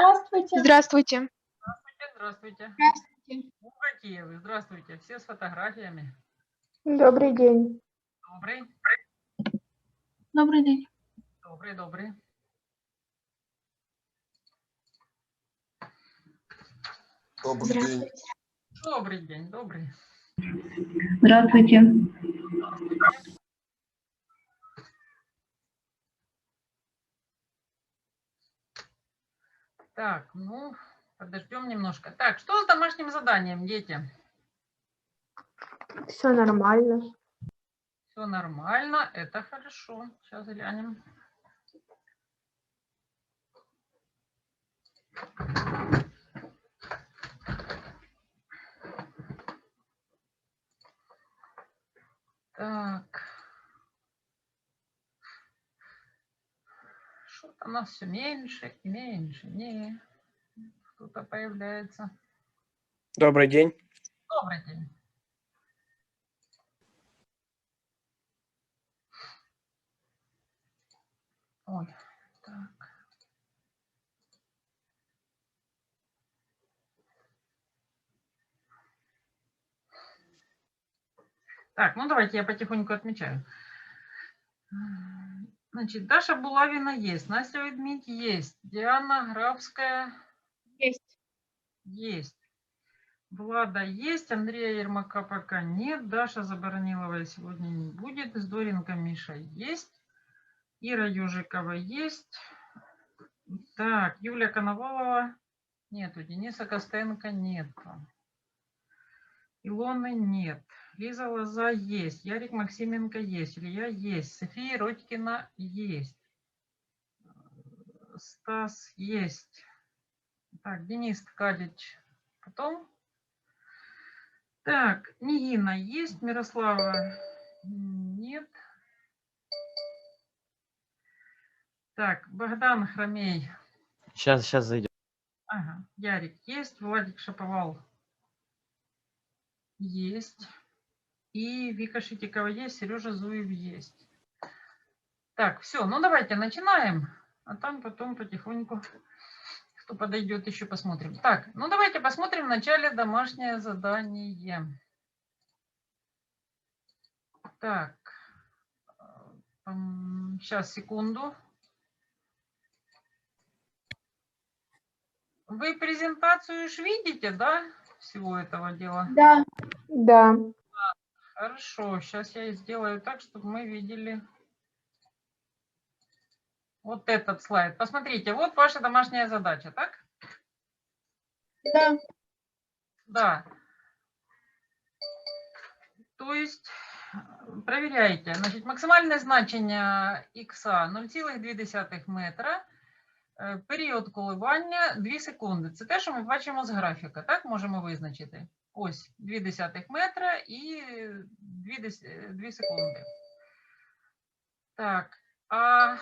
Здравствуйте. Здравствуйте. Здравствуйте. Здравствуйте. Букатиевы, здравствуйте. Все с фотографиями. Добрый день. Добрый, Добрый день. добрый, добрый. Добрый день. Добрый день, добрый. Здравствуйте. Так, ну, подождем немножко. Так, что с домашним заданием, дети? Все нормально. Все нормально, это хорошо. Сейчас глянем. Так. У нас все меньше и меньше. Не, кто-то появляется. Добрый день. Добрый день. Ой, так. Так, ну давайте я потихоньку отмечаю. Значит, Даша Булавина есть, Настя Ведмидь есть, Диана Графская Есть. есть. Влада есть, Андрея Ермака пока нет, Даша Заборонилова сегодня не будет, Здоренко Миша есть, Ира Южикова есть. Так, Юлия Коновалова нету, Дениса Костенко нету. Илоны нет. Лиза Лоза есть. Ярик Максименко есть. Илья есть. София Родькина есть. Стас есть. Так, Денис Ткалич. Потом. Так, Нигина есть. Мирослава нет. Так, Богдан Хромей. Сейчас, сейчас зайдем. Ага, Ярик есть. Владик Шаповал есть. И Вика Шитикова есть. Сережа Зуев есть. Так, все, ну давайте начинаем. А там потом потихоньку, кто подойдет, еще посмотрим. Так, ну давайте посмотрим вначале домашнее задание. Так, сейчас, секунду. Вы презентацию ж видите, да, всего этого дела? Да. Да. Хорошо, сейчас я сделаю так, чтобы мы видели вот этот слайд. Посмотрите, вот ваша домашняя задача, так? Да. Да. То есть э, проверяйте. Значить, максимальне значення х 0,2 метра. Е, Період коливання 2 секунди. Це те, що ми бачимо з графіка. Так можемо визначити. Ось 0,2 метра і 2, 2 секунди. Так. А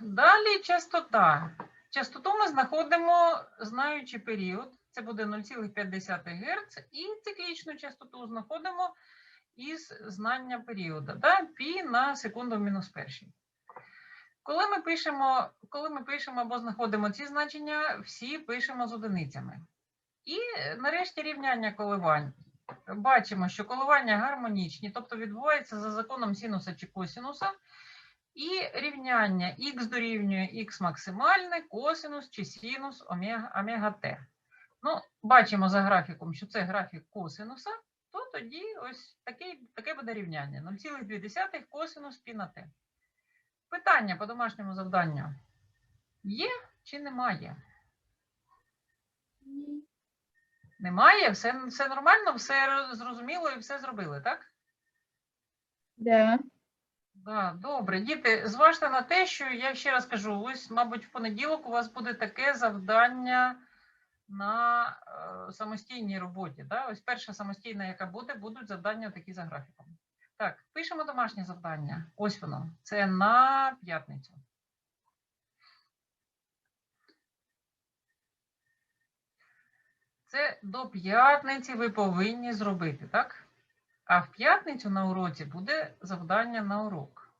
далі частота. Частоту ми знаходимо, знаючи період. Це буде 0,5 Гц. І циклічну частоту знаходимо із знання періоду. Да? Пі на секунду мінус першій. Коли ми пишемо, коли ми пишемо або знаходимо ці значення, всі пишемо з одиницями. І нарешті рівняння коливань. Бачимо, що коливання гармонічні, тобто відбуваються за законом синуса чи косинуса. І рівняння х дорівнює х максимальне, косинус чи синус омега, омега t. Ну, бачимо за графіком, що це графік косинуса, то тоді ось такий, таке буде рівняння. 0,2 косинус пі на t. Питання по домашньому завданню. Є чи немає? Немає? Все, все нормально, все зрозуміло і все зробили, так? Да. Да, добре. Діти, зважте на те, що я ще раз кажу, ось, мабуть, в понеділок у вас буде таке завдання на е, самостійній роботі. Да? Ось перша самостійна, яка буде, будуть завдання такі за графіком. Так, пишемо домашнє завдання. Ось воно. Це на п'ятницю. Це до п'ятниці ви повинні зробити, так? А в п'ятницю на уроці буде завдання на урок.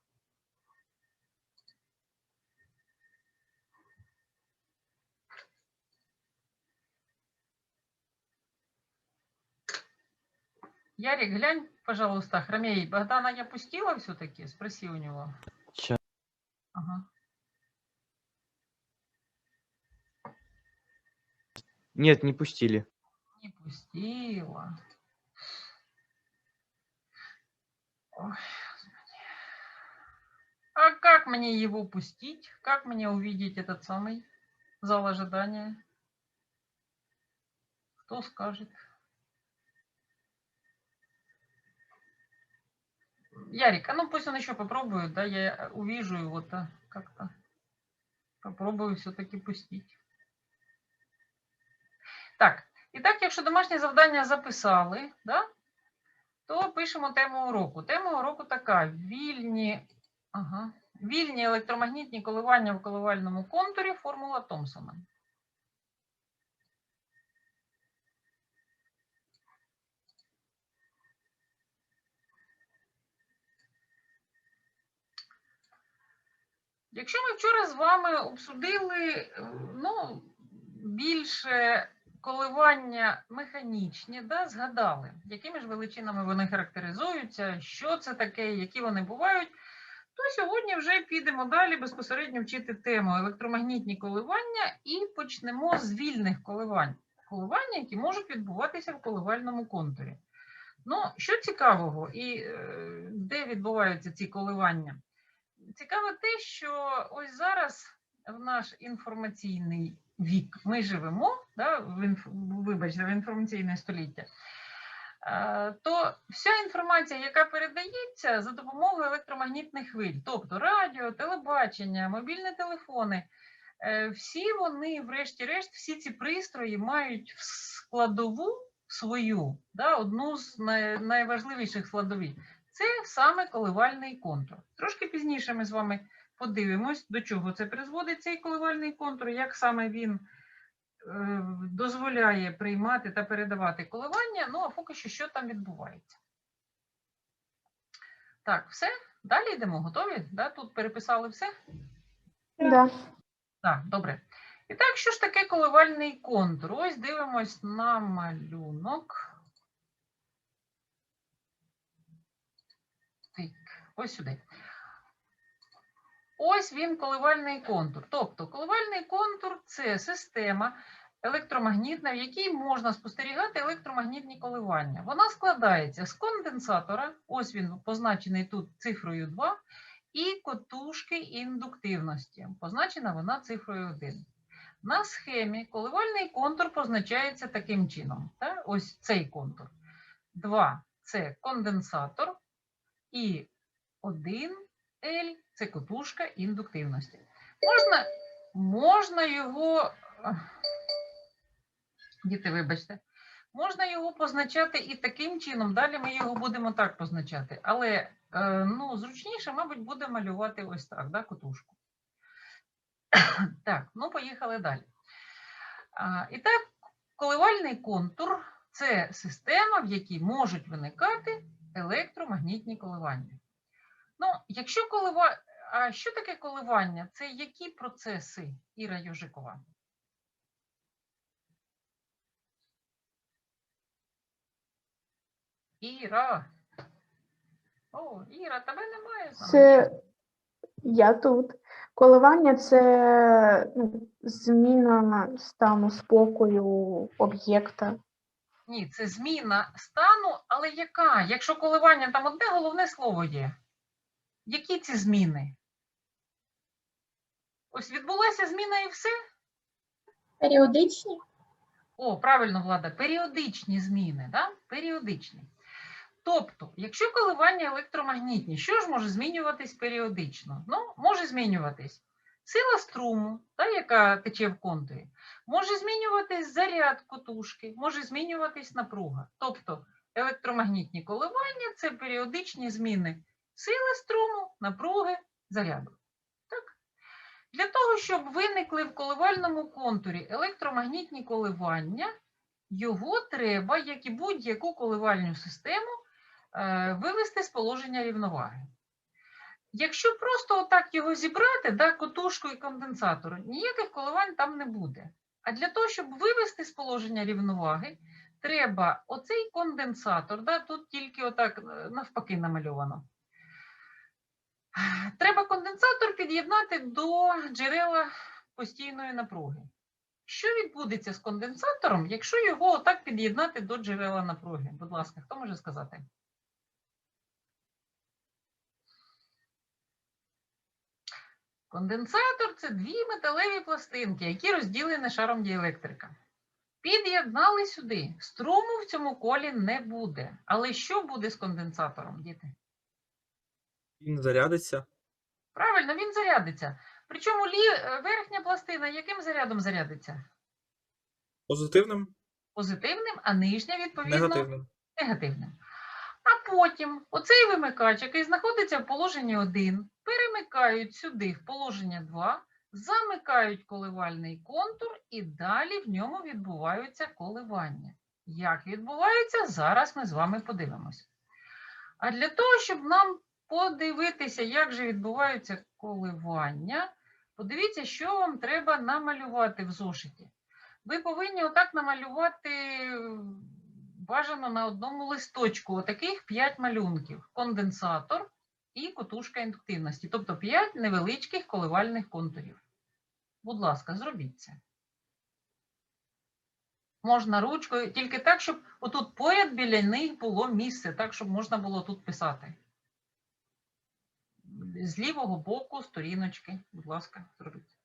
Ярик, глянь, пожалуйста, Хромей, Богдана я пустила все-таки? Спроси у него. Ага. Нет, не пустили. Не пустила. Ой. А как мне его пустить? Как мне увидеть этот самый зал ожидания? Кто скажет? Ярик, а ну пусть он еще попробует, да, я увижу его то как-то. Попробую все-таки пустить. Так, і так, якщо домашнє завдання записали, да, то пишемо тему уроку. Тема уроку така: вільні, ага, вільні електромагнітні коливання в коливальному контурі формула Томпсона. Якщо ми вчора з вами обсудили ну, більше коливання механічні, да, згадали, якими ж величинами вони характеризуються, що це таке, які вони бувають, то сьогодні вже підемо далі безпосередньо вчити тему електромагнітні коливання і почнемо з вільних коливань. Коливання, які можуть відбуватися в коливальному контурі. Ну, що цікавого і е, де відбуваються ці коливання? Цікаво те, що ось зараз в наш інформаційний вік ми живемо, да, в інф... вибачте, в інформаційне століття, е, то вся інформація, яка передається за допомогою електромагнітних хвиль, тобто радіо, телебачення, мобільні телефони, е, всі вони, врешті-решт, всі ці пристрої мають складову свою, да, одну з найважливіших складових. Це саме коливальний контур. Трошки пізніше ми з вами подивимось, до чого це призводить цей коливальний контур, як саме він е, дозволяє приймати та передавати коливання. Ну, а поки що, що там відбувається. Так, все. Далі йдемо. Готові? Да? Тут переписали все? Да. Так, добре. І так, що ж таке коливальний контур? Ось дивимось на малюнок. Так, ось сюди. Ось він коливальний контур. Тобто коливальний контур це система електромагнітна, в якій можна спостерігати електромагнітні коливання. Вона складається з конденсатора, ось він позначений тут цифрою 2, і котушки індуктивності. Позначена вона цифрою 1. На схемі коливальний контур позначається таким чином. Так? Ось цей контур. 2 це конденсатор, і 1 L це котушка індуктивності. Можна, можна його, діти, вибачте, можна його позначати і таким чином. Далі ми його будемо так позначати. Але е, ну, зручніше, мабуть, буде малювати ось так, да, котушку. Так, ну поїхали далі. А, і так, коливальний контур це система, в якій можуть виникати електромагнітні коливання. Ну, якщо колива... А що таке коливання? Це які процеси, Іра Йожикова? Іра. О, Іра, тебе немає з? Це я тут. Коливання це ну, зміна стану спокою об'єкта. Ні, це зміна стану, але яка? Якщо коливання, там одне головне слово є. Які ці зміни? Ось відбулася зміна і все? Періодичні? О, правильно, Влада, періодичні зміни, да? періодичні. Тобто, якщо коливання електромагнітні, що ж може змінюватись періодично? Ну, може змінюватись сила струму, та, яка тече в контурі, може змінюватись заряд котушки, може змінюватись напруга. Тобто електромагнітні коливання це періодичні зміни сили струму, напруги, заряду. Так? Для того, щоб виникли в коливальному контурі електромагнітні коливання, його треба, як і будь-яку коливальну систему, е, вивести з положення рівноваги. Якщо просто отак його зібрати, да, котушку і конденсатор, ніяких коливань там не буде. А для того, щоб вивести з положення рівноваги, треба оцей конденсатор, да, тут тільки отак е, навпаки намальовано. Треба конденсатор під'єднати до джерела постійної напруги. Що відбудеться з конденсатором, якщо його отак під'єднати до джерела напруги? Будь ласка, хто може сказати? Конденсатор це дві металеві пластинки, які розділені шаром діелектрика. Під'єднали сюди. Струму в цьому колі не буде. Але що буде з конденсатором, діти? Він зарядиться. Правильно, він зарядиться. Причому лі... е, верхня пластина яким зарядом зарядиться? Позитивним, Позитивним, а нижня, відповідно, негативним. негативним. А потім оцей вимикач, який знаходиться в положенні 1, перемикають сюди в положення 2, замикають коливальний контур і далі в ньому відбуваються коливання. Як відбувається, зараз ми з вами подивимось. А для того, щоб нам подивитися, як же відбуваються коливання, подивіться, що вам треба намалювати в зошиті. Ви повинні отак намалювати бажано на одному листочку отаких 5 малюнків: конденсатор і котушка індуктивності, тобто 5 невеличких коливальних контурів. Будь ласка, зробіть це. Можна ручкою, тільки так, щоб отут поряд біля них було місце, так, щоб можна було тут писати. З лівого боку сторіночки, будь ласка, зробіть.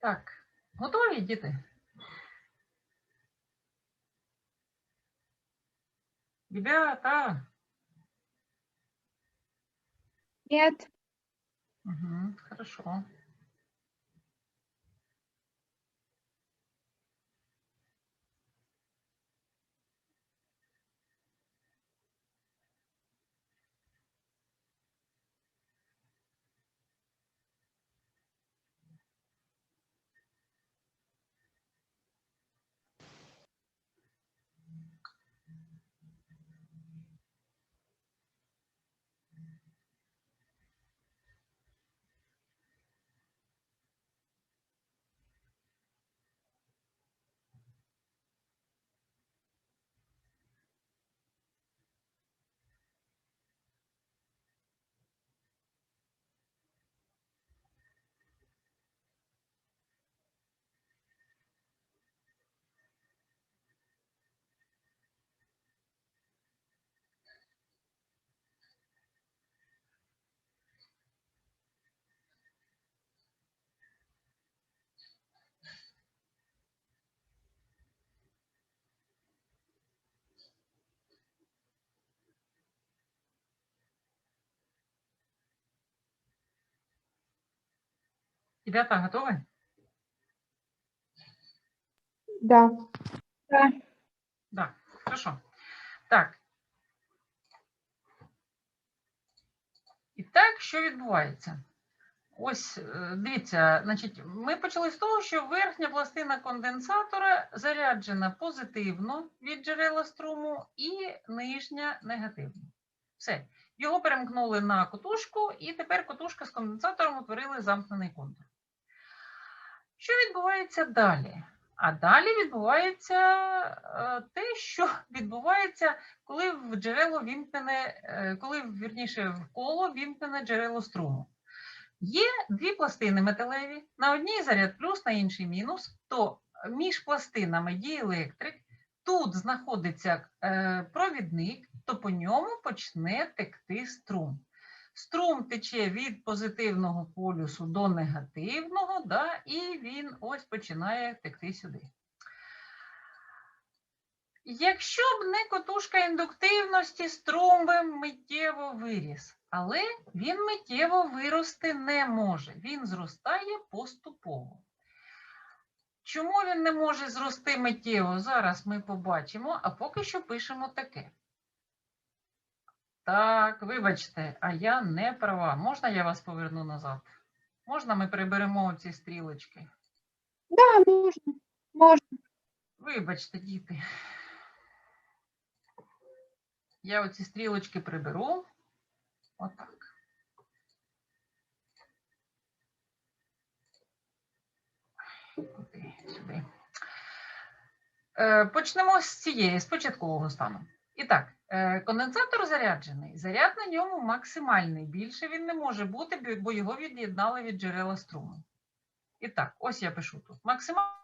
Так, готові, діти? Ребята, Нет. угу, хорошо. Ребята, готовы? Да. Да, хорошо. Так. І так, що відбувається? Ось, е, дивіться, значить, ми почали з того, що верхня пластина конденсатора заряджена позитивно від джерела струму і нижня негативно. Все. Його перемкнули на котушку, і тепер котушка з конденсатором утворили замкнений контур. Що відбувається далі? А далі відбувається е, те, що відбувається, коли в джерело вімкнене, е, коли вірніше в коло вімкнене джерело струму. Є дві пластини металеві, на одній заряд плюс, на іншій мінус, то між пластинами діелектрик, тут знаходиться е, провідник, то по ньому почне текти струм. Струм тече від позитивного полюсу до негативного, да, і він ось починає текти сюди. Якщо б не котушка індуктивності, струм би миттєво виріс, але він миттєво вирости не може. Він зростає поступово. Чому він не може зрости миттєво? Зараз ми побачимо, а поки що пишемо таке. Так, вибачте, а я не права. Можна я вас поверну назад? Можна ми приберемо ці стрілочки? Да, можна. Можна. Вибачте, діти. Я оці стрілочки приберу. Отак. Куди? Сюди. Е, Почнемо з цієї, з початкового стану. І так, конденсатор заряджений. Заряд на ньому максимальний. Більше він не може бути, бо- бо його від'єднали від джерела струму. І так, ось я пишу тут. Максимальний